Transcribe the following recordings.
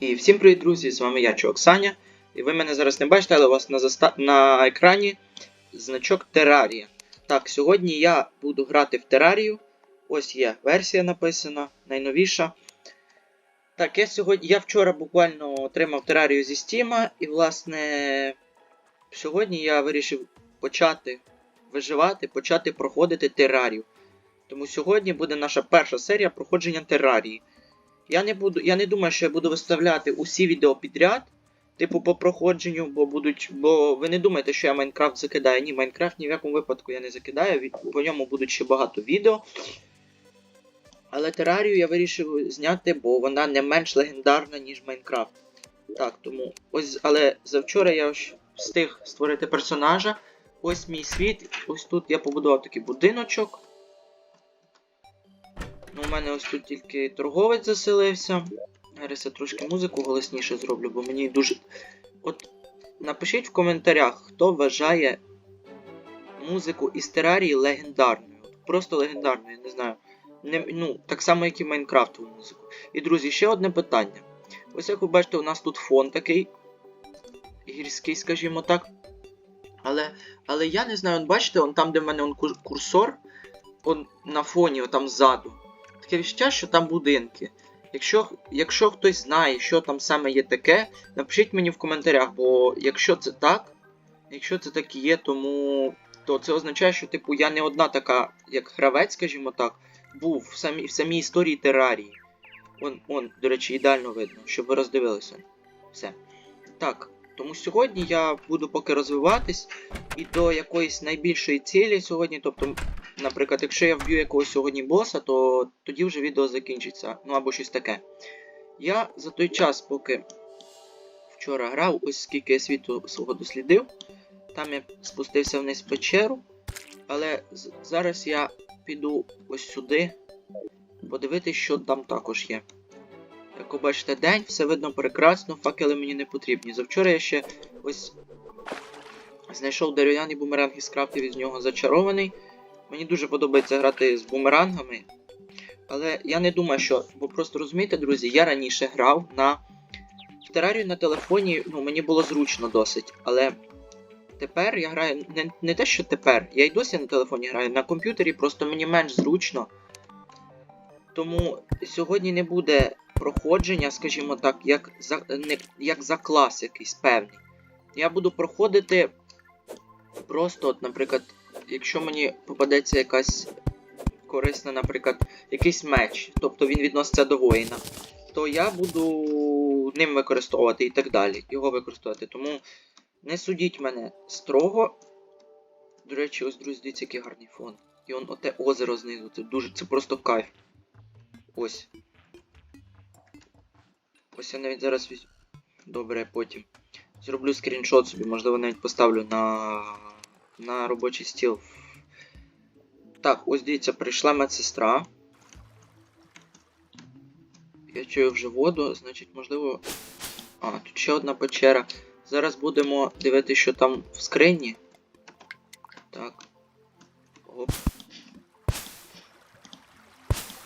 І всім привіт, друзі! З вами я, Чувак Саня. І ви мене зараз не бачите, але у вас на, заста... на екрані значок Терарія. Так, сьогодні я буду грати в Терарію. Ось є версія написана, найновіша. Так, я сьогодні. Я вчора буквально отримав Терарію зі Стіма, і, власне, сьогодні я вирішив почати виживати, почати проходити Терарію. Тому сьогодні буде наша перша серія проходження Терарії. Я не буду, я не думаю, що я буду виставляти усі відео підряд, типу по проходженню, бо будуть. Бо ви не думаєте, що я Майнкрафт закидаю. Ні, Майнкрафт ні в якому випадку я не закидаю. По ньому будуть ще багато відео. Але терарію я вирішив зняти, бо вона не менш легендарна, ніж Майнкрафт. Так, тому. Ось, але завчора я встиг створити персонажа. Ось мій світ. Ось тут я побудував такий будиночок. Ну, у мене ось тут тільки торговець заселився. Зараз я трошки музику голосніше зроблю, бо мені дуже. От напишіть в коментарях, хто вважає музику із терарії легендарною. Просто легендарною, я не знаю. Не, ну, так само, як і Майнкрафтову музику. І, друзі, ще одне питання. Ось як ви бачите, у нас тут фон такий гірський, скажімо так. Але, але я не знаю, от бачите, он там, де в мене он курсор, он на фоні, там ззаду. Таке відчуття, що там будинки. Якщо, якщо хтось знає, що там саме є таке, напишіть мені в коментарях, бо якщо це так, якщо це так і є, тому то це означає, що типу я не одна така, як гравець, скажімо так, був в самій, в самій історії терарії. Он, он, до речі, ідеально видно, щоб ви роздивилися. Все. Так, тому сьогодні я буду поки розвиватись і до якоїсь найбільшої цілі сьогодні, тобто Наприклад, якщо я вб'ю якогось сьогодні боса, то тоді вже відео закінчиться. Ну або щось таке. Я за той час, поки вчора грав, ось скільки я світу свого дослідив. Там я спустився вниз в печеру. Але зараз я піду ось сюди подивитись, що там також є. Як ви бачите, день, все видно прекрасно, факели мені не потрібні. Завчора я ще ось знайшов дерев'яний бумеранг і скрафтив із нього зачарований. Мені дуже подобається грати з бумерангами. Але я не думаю, що. Бо просто розумієте, друзі, я раніше грав на в терарію на телефоні, ну, мені було зручно досить. Але тепер я граю. Не, не те, що тепер. Я й досі на телефоні граю, на комп'ютері просто мені менш зручно. Тому сьогодні не буде проходження, скажімо так, як за, не, як за клас якийсь певний. Я буду проходити просто, от, наприклад, якщо мені попадеться якась корисна, наприклад, якийсь меч, тобто він відноситься до воїна, то я буду ним використовувати і так далі. Його використовувати. Тому не судіть мене строго. До речі, ось, друзі, дивіться, який гарний фон. І он оте озеро знизу. Це дуже. Це просто кайф. Ось. Ось я навіть зараз візьму. Добре, потім. Зроблю скріншот собі, можливо, навіть поставлю на на робочий стіл. Так, ось дивіться, прийшла медсестра. Я чую вже воду, значить, можливо. А, тут ще одна печера. Зараз будемо дивитися, що там в скрині. Так. Оп.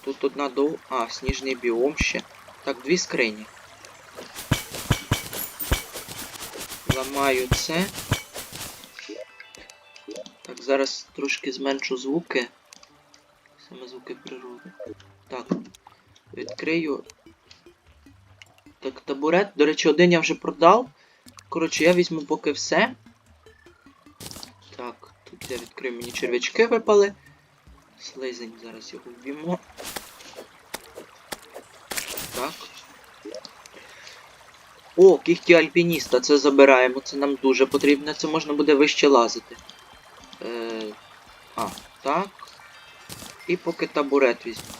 Тут одна дов... А, сніжний біом ще. Так, дві скрині. Ламаю це. Зараз трошки зменшу звуки. Саме звуки природи. Так. Відкрию. Так, табурет. До речі, один я вже продав. Коротше, я візьму поки все. Так, тут я відкрию, мені черв'ячки випали. Слизень, зараз його вб'ємо. Так. О, кіхті альпініста, це забираємо, це нам дуже потрібно, це можна буде вище лазити. Так. І поки табурет візьму.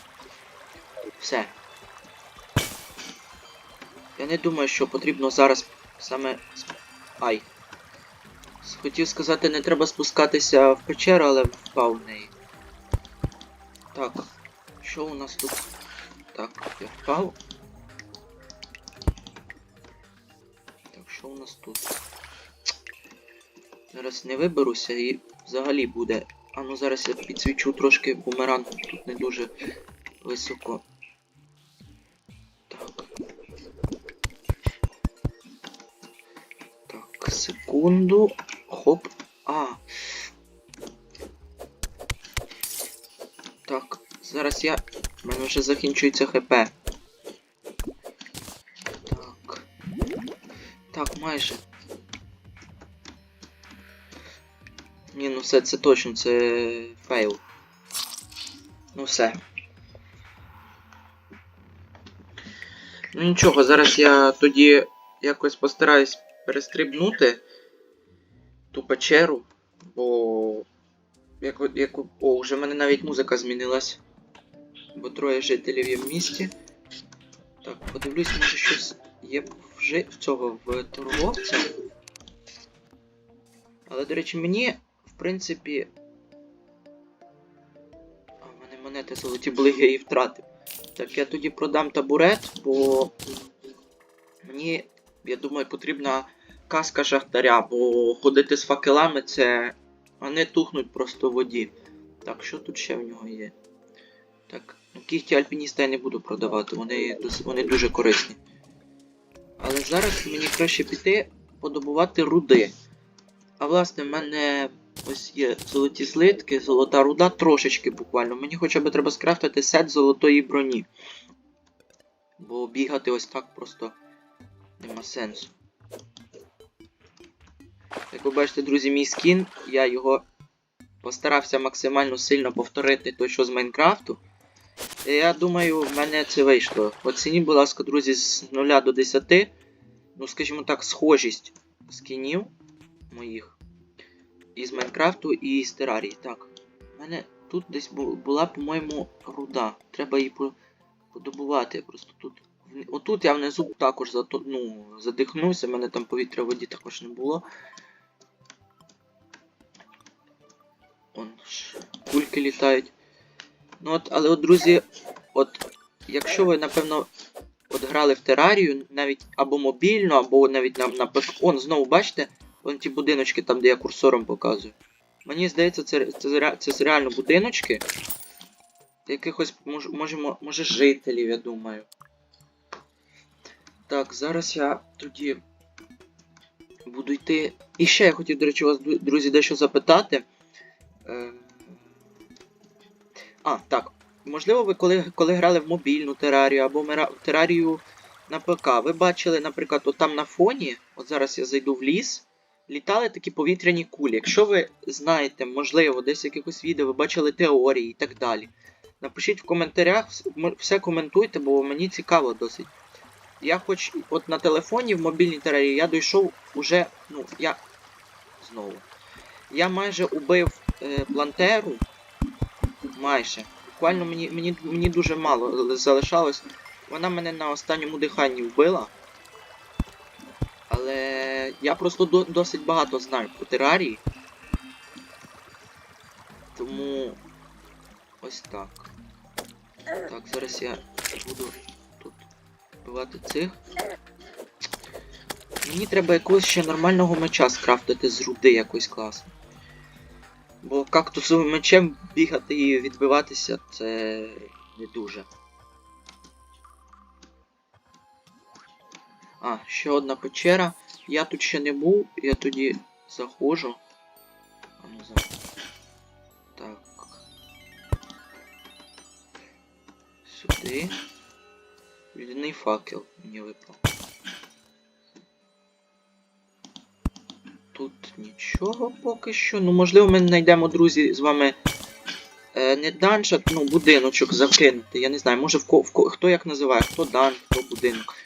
Все. Я не думаю, що потрібно зараз саме. Ай. Хотів сказати, не треба спускатися в печеру, але впав в неї. Так. Що у нас тут? Так, я впав. Так, що у нас тут? Зараз не виберуся і взагалі буде. А ну зараз я підсвічу трошки бумеранг, тут не дуже високо. Так. Так, секунду. Хоп. А. Так, зараз я... У мене вже закінчується ХП. Так. Так, майже. Все, це точно, це фейл. Ну все. Ну нічого, зараз я тоді якось постараюсь перестрибнути ту печеру, бо. Як, як, о, вже в мене навіть музика змінилась. Бо троє жителів є в місті. Так, подивлюсь, може щось є вже в цього в торговця. Але, до речі, мені, принципі. А, в мене монети золоті були, я її втратив. Так, я тоді продам табурет, бо мені, я думаю, потрібна каска шахтаря, бо ходити з факелами це. Вони тухнуть просто в воді. Так, що тут ще в нього є? Так, ну кігті альпініста я не буду продавати, вони, вони дуже корисні. Але зараз мені краще піти подобувати руди. А власне, в мене ось є золоті слитки, золота руда трошечки буквально. Мені хоча б треба скрафтити сет золотої броні. Бо бігати ось так просто нема сенсу. Як ви бачите, друзі, мій скін, я його постарався максимально сильно повторити той, що з Майнкрафту. І я думаю, в мене це вийшло. Оцініть, будь ласка, друзі, з 0 до 10. Ну, скажімо так, схожість скінів моїх. Із Майнкрафту і з Терарії. Так. У мене тут десь була, по-моєму, руда. Треба її подобувати. Просто тут. Отут я внизу також ну, задихнувся, в мене там повітря в воді також не було. Он кульки літають. Ну от, але от, друзі, от якщо ви, напевно, от грали в терарію, навіть або мобільно, або навіть на, на ПК. Он, знову бачите, вон ті будиночки там, де я курсором показую. Мені здається, це, це, це реально будиночки. Якихось, мож, можемо, може, жителів, я думаю. Так, зараз я тоді буду йти. І ще я хотів, до речі, вас, друзі, дещо запитати. Ем, А, так. Можливо, ви коли, коли грали в мобільну терарію або в терарію на ПК, ви бачили, наприклад, от там на фоні, от зараз я зайду в ліс, літали такі повітряні кулі. Якщо ви знаєте, можливо, десь в якихось відео ви бачили теорії і так далі. Напишіть в коментарях, все коментуйте, бо мені цікаво досить. Я хоч от на телефоні в мобільній терарії я дійшов уже, ну, я. Знову. Я майже убив е, плантеру. Майже. Буквально мені, мені, мені дуже мало залишалось. Вона мене на останньому диханні вбила. Але я просто до, досить багато знаю про терарії. Тому ось так. Так, зараз я буду тут вбивати цих. Мені треба якогось ще нормального меча скрафтити з руди якось класно. Бо кактусовим мечем бігати і відбиватися це не дуже. А, ще одна печера. Я тут ще не був, я тоді заходжу. А ну за. Так. Сюди. Людяний факел мені випав. Тут нічого поки що. Ну, можливо, ми знайдемо, друзі, з вами е, не данж, ну, будиночок закинути. Я не знаю, може в ко, в ко, хто як називає, хто данж, хто будинок.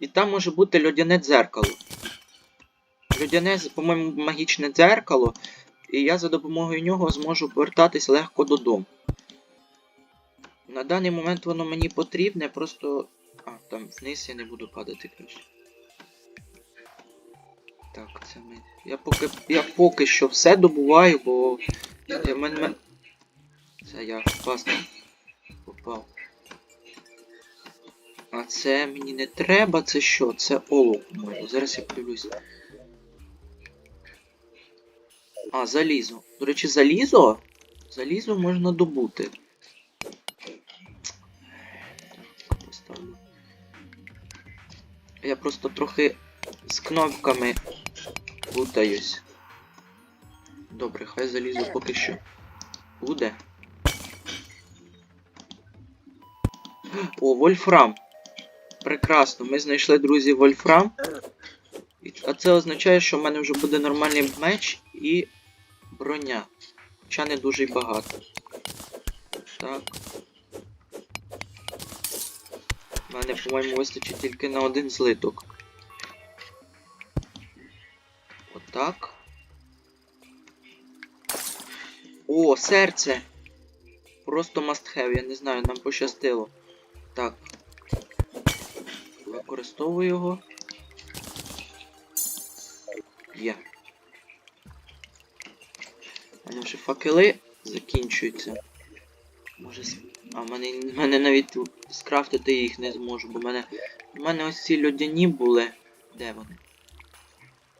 І там може бути льодяне дзеркало. Льодяне, по-моєму, магічне дзеркало. І я за допомогою нього зможу повертатись легко додому. На даний момент воно мені потрібне, просто. А, там вниз я не буду падати краще. Так, це ми. Я поки. Я поки що все добуваю, бо. Це я пасно попав. А це мені не треба, це що? Це по-моєму. Зараз я подивлюсь. А, залізо. До речі, залізо? Залізо можна добути. Я просто трохи з кнопками плутаюсь. Добре, хай залізу поки що. Буде. О, Вольфрам. Прекрасно, ми знайшли, друзі, Вольфрам. А це означає, що в мене вже буде нормальний меч і броня. Хоча не дуже багато. Так. У мене, по-моєму, вистачить тільки на один злиток. Отак. О, серце! Просто must have, я не знаю, нам пощастило. Так. Використовую його. Є. Мене вже факели закінчуються. Може. А в мене, мене навіть скрафтити їх не зможу, бо в мене. У мене ось ці льодяні були. Де вони?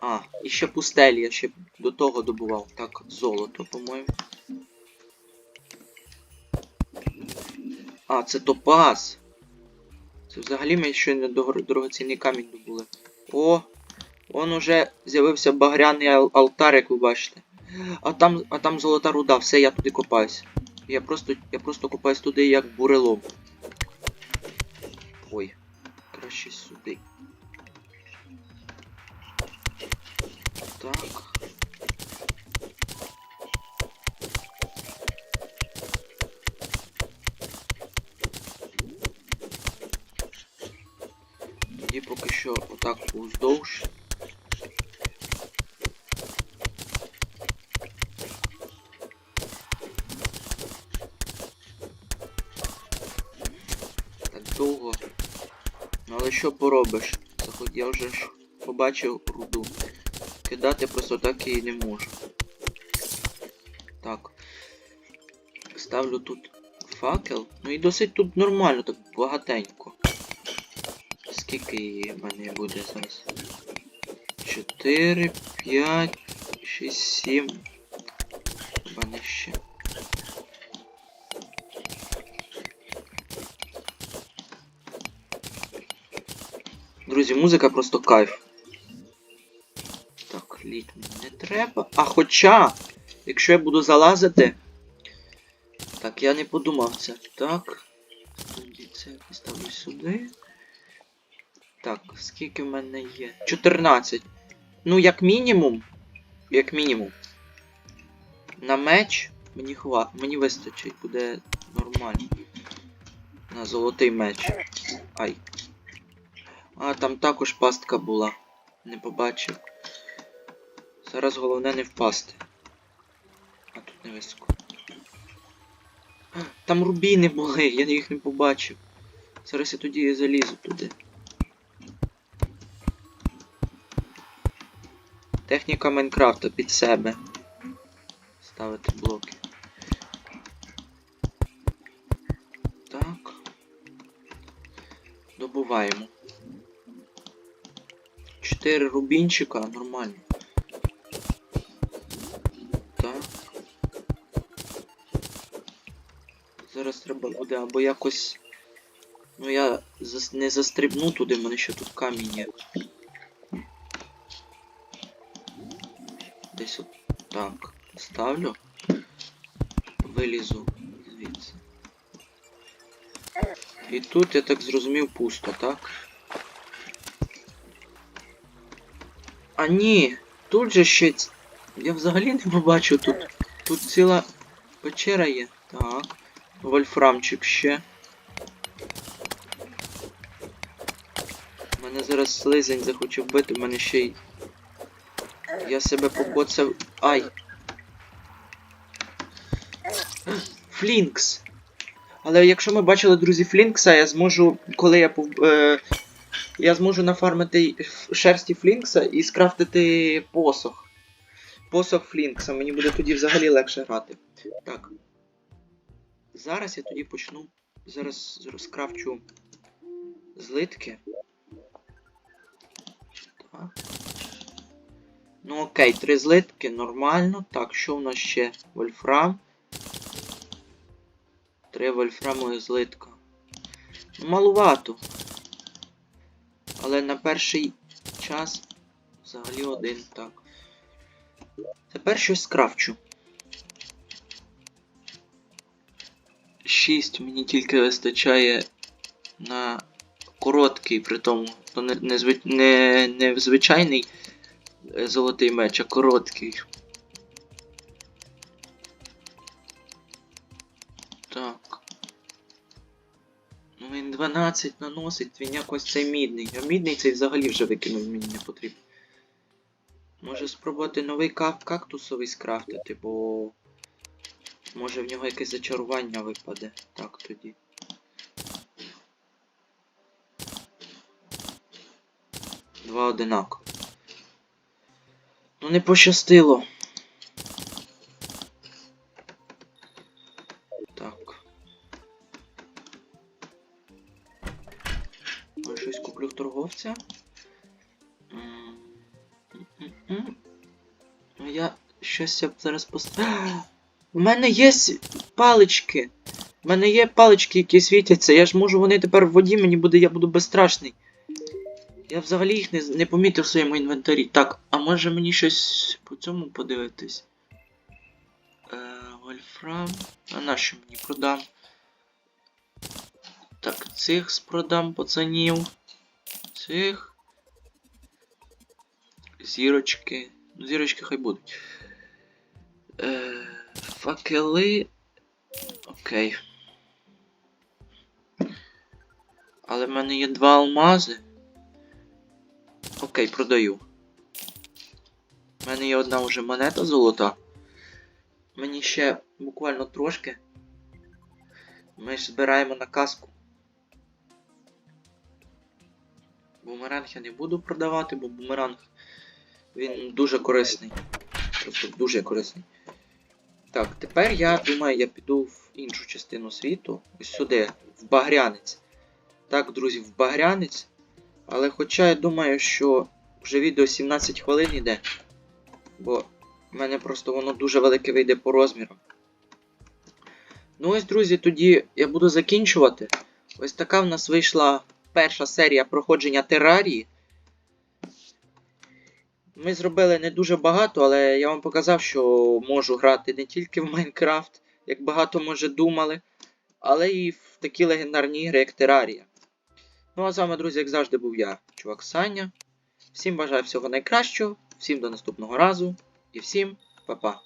А, і ще пустелі, я ще до того добував. Так, золото, по-моєму. А, це топаз. Взагалі ми дор- дорогоцінний камінь добули. О! Он уже з'явився багряний ал- алтар, як ви бачите. А там, а там золота руда, все, я туди копаюсь. Я просто, я просто копаюсь туди як бурелом. Ой, краще сюди. Так. Тоді поки що отак уздовж. Так довго. Ну але що поробиш? Заход я вже ж побачив руду. Кидати просто так її не можу. Так. Ставлю тут факел. Ну і досить тут нормально, так багатенько. Скільки мене буде зараз? 4, 5, 6, 7. У мене ще. Друзі, музика просто кайф. Так, лід мені не треба. А хоча, якщо я буду залазити. Так, я не подумав це. Так. Тоді це поставлю сюди. Так, скільки в мене є? 14. Ну, як мінімум. Як мінімум. На меч мені хва... мені вистачить, буде нормально. На золотий меч. Ай. А, там також пастка була. Не побачив. Зараз головне не впасти. А тут не високо. Там рубіни були, я їх не побачив. Зараз я тоді залізу туди. Техніка Майнкрафта під себе. Ставити блоки. Так. Добуваємо. 4 рубінчика, нормально. Так. Зараз треба буде або якось. Ну я не застрибну туди, в мене ще тут камінь є. Десь от так. Ставлю. Вилізу звідси. І тут, я так зрозумів, пусто, так? А ні, тут же ще. Я взагалі не побачив тут. Тут ціла печера є. Так. Вольфрамчик ще. Мене зараз слизень захоче вбити, в мене ще й. Я себе покоцав. Ай! Флінкс! Але якщо ми бачили, друзі, Флінкса, я зможу, коли я е... я зможу нафармити шерсті Флінкса і скрафтити посох. Посох Флінкса, мені буде тоді взагалі легше грати. Так. Зараз я тоді почну. Зараз розкрафчу злитки. Так. Ну окей, три злитки, нормально. Так, що в нас ще? Вольфрам. Три вольфрамових злитка. Ну, малувато. Але на перший час взагалі один, так. Тепер щось скрафчу. 6 мені тільки вистачає на короткий, при тому. То не, не, не, не звичайний золотий меч, а короткий. Так. Ну він 12 наносить, він якось цей мідний. А мідний цей взагалі вже викинув мені не потрібно. Може спробувати новий как кактусовий скрафтити, бо. Може в нього якесь зачарування випаде. Так тоді. Два одинаково. Ну не пощастило. Так. Може щось куплю в торговця. Ну я щось я б зараз пост... У мене є палички. У мене є палички, які світяться. Я ж можу вони тепер в воді, мені буде, я буду безстрашний. Я взагалі їх не, не помітив в своєму інвентарі. Так, а може мені щось по цьому подивитись? Е, Вольфрам. А на що мені продам? Так, цих спродам пацанів. Цих. Зірочки. Ну, зірочки хай будуть. Е, факели. Окей. Але в мене є два алмази. Окей, продаю. У мене є одна вже монета золота. Мені ще буквально трошки. Ми ж збираємо на каску. Бумеранг я не буду продавати, бо бумеранг він дуже корисний. Просто дуже корисний. Так, тепер я думаю, я піду в іншу частину світу. Ось сюди, в Багрянець. Так, друзі, в Багрянець. Але хоча я думаю, що вже відео 17 хвилин йде. Бо в мене просто воно дуже велике вийде по розмірам. Ну ось, друзі, тоді я буду закінчувати. Ось така в нас вийшла перша серія проходження терарії. Ми зробили не дуже багато, але я вам показав, що можу грати не тільки в Майнкрафт, як багато може думали, але і в такі легендарні ігри, як Терарія. Ну а з вами, друзі, як завжди, був я, чувак Саня. Всім бажаю всього найкращого, всім до наступного разу і всім па-па.